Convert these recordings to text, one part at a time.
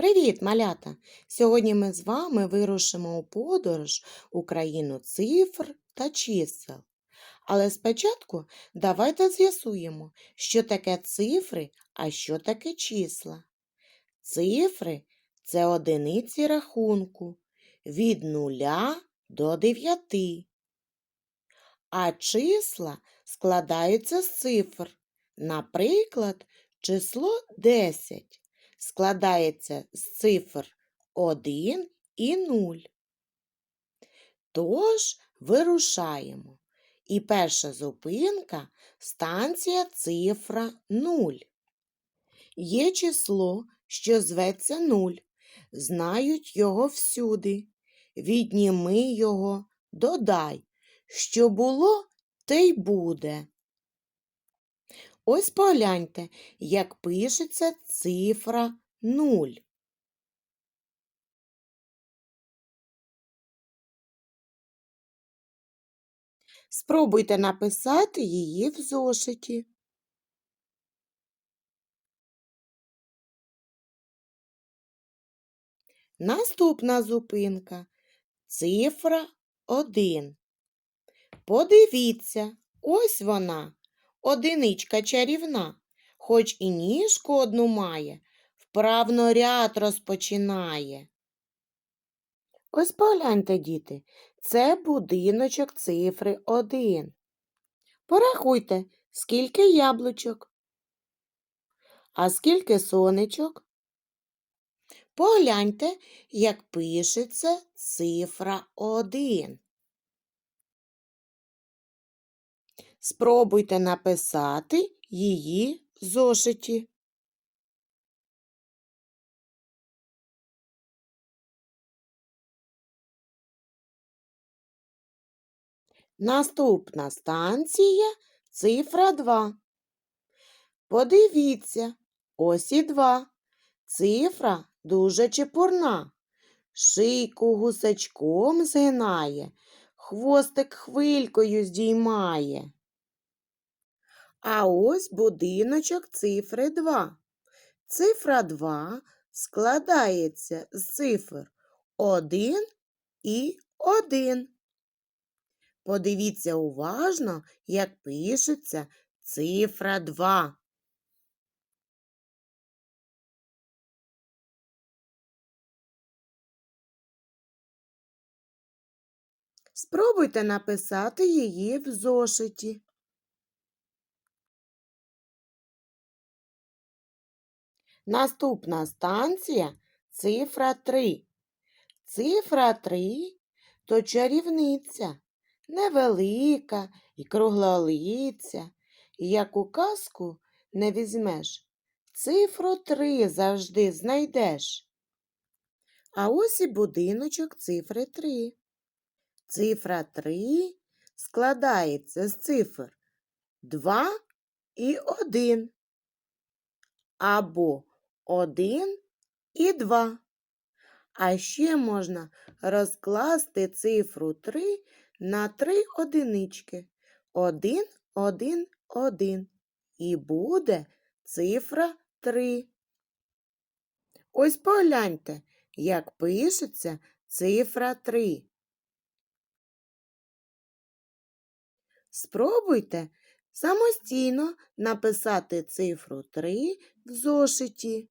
Привіт, малята! Сьогодні ми з вами вирушимо у подорож у країну цифр та чисел. Але спочатку давайте з'ясуємо, що таке цифри, а що таке числа. Цифри це одиниці рахунку від нуля до дев'яти. А числа складаються з цифр. Наприклад, число 10 складається з цифр 1 і 0. Тож вирушаємо. І перша зупинка станція цифра 0. Є число, що зветься 0. Знають його всюди. Відніми його, додай. Що було, те й буде. Ось погляньте, як пишеться цифра 0. Спробуйте написати її в зошиті. Наступна зупинка цифра 1. Подивіться, ось вона, одиничка чарівна, хоч і ніжку одну має, вправно ряд розпочинає. Ось погляньте, діти, це будиночок цифри 1. Порахуйте, скільки яблучок, а скільки сонечок. Погляньте, як пишеться цифра 1. Спробуйте написати її в зошиті. Наступна станція цифра 2. Подивіться, ось і 2. Цифра дуже чепурна. Шийку гусачком згинає, хвостик хвилькою здіймає. А ось будиночок цифри 2. Цифра 2 складається з цифр 1 і 1. Подивіться уважно, як пишеться цифра 2. Спробуйте написати її в зошиті. Наступна станція цифра 3. Цифра 3 то чарівниця, невелика і круглолиця, і як у казку не візьмеш, цифру 3 завжди знайдеш. А ось і будиночок цифри 3. Цифра 3 складається з цифр 2 і 1 або 1 і 2. А ще можна розкласти цифру 3 на 3 одинички. 1, 1, 1. І буде цифра 3. Ось погляньте, як пишеться цифра 3. Спробуйте самостійно написати цифру 3 в зошиті.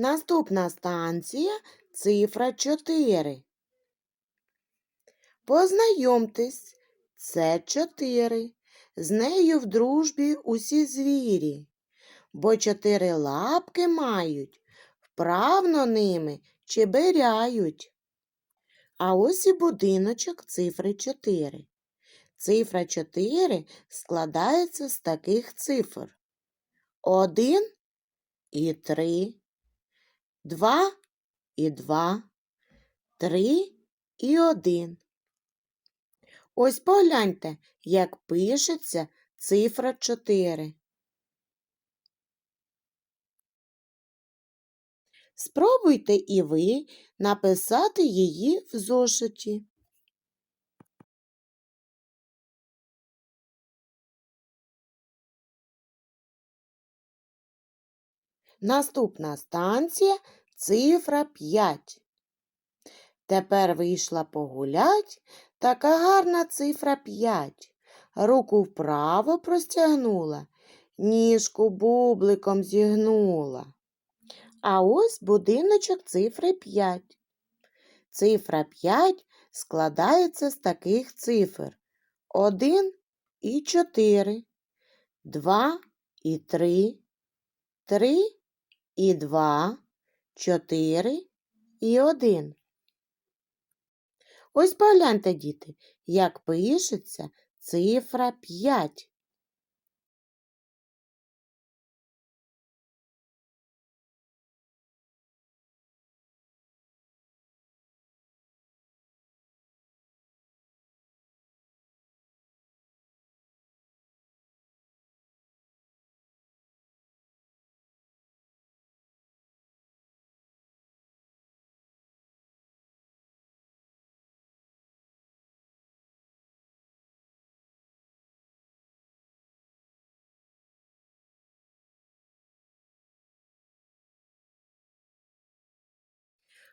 Наступна станція цифра 4. Познайомтесь, це 4. З нею в дружбі усі звірі, бо чотири лапки мають, вправно ними чеберяють. А ось і будиночок цифри 4. Цифра 4 складається з таких цифр. 1 і 3, 2 і 2, 3 і один. Ось погляньте, як пишеться цифра 4. Спробуйте і ви написати її в зошиті. Наступна станція цифра 5. Тепер вийшла погулять така гарна цифра 5. Руку вправо простягнула, ніжку бубликом зігнула. А ось будиночок цифри 5. Цифра 5 складається з таких цифр 1 і 4, 2 і 3, 3 і 2, 4 і 1. Ось погляньте, діти, як пишеться цифра 5.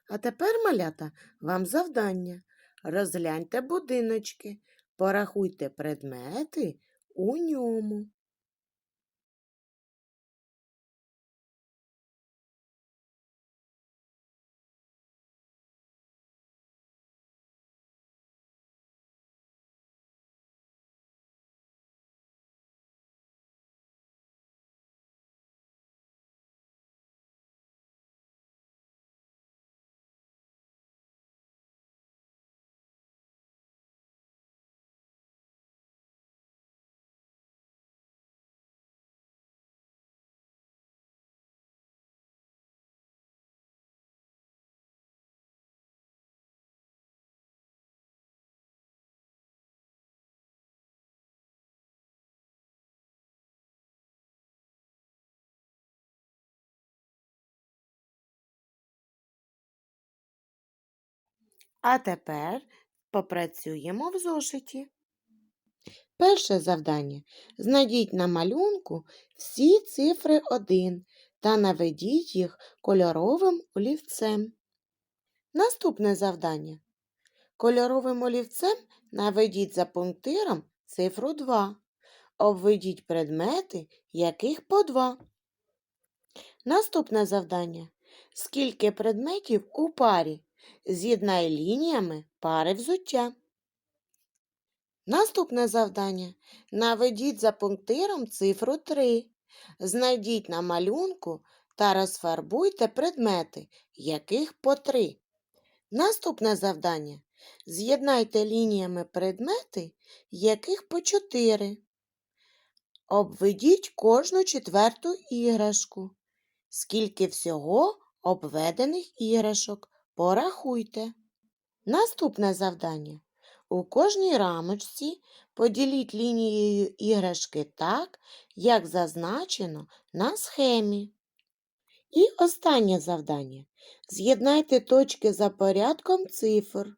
А тепер, малята, вам завдання. Розгляньте будиночки, порахуйте предмети у ньому. А тепер попрацюємо в зошиті. Перше завдання. Знайдіть на малюнку всі цифри 1 та наведіть їх кольоровим олівцем. Наступне завдання. Кольоровим олівцем наведіть за пунктиром цифру 2. Обведіть предмети, яких по 2. Наступне завдання. Скільки предметів у парі? З'єднай лініями пари взуття. Наступне завдання. Наведіть за пунктиром цифру 3. Знайдіть на малюнку та розфарбуйте предмети, яких по 3. Наступне завдання. З'єднайте лініями предмети, яких по 4. Обведіть кожну четверту іграшку. Скільки всього обведених іграшок? Порахуйте. Наступне завдання. У кожній рамочці поділіть лінією іграшки так, як зазначено на схемі. І останнє завдання. З'єднайте точки за порядком цифр.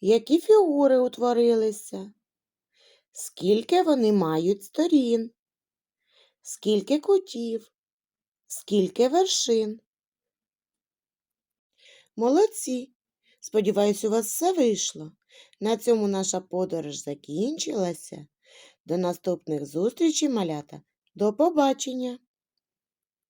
Які фігури утворилися? Скільки вони мають сторін? Скільки кутів? Скільки вершин? Молодці! Сподіваюсь, у вас все вийшло. На цьому наша подорож закінчилася. До наступних зустрічей, малята. До побачення!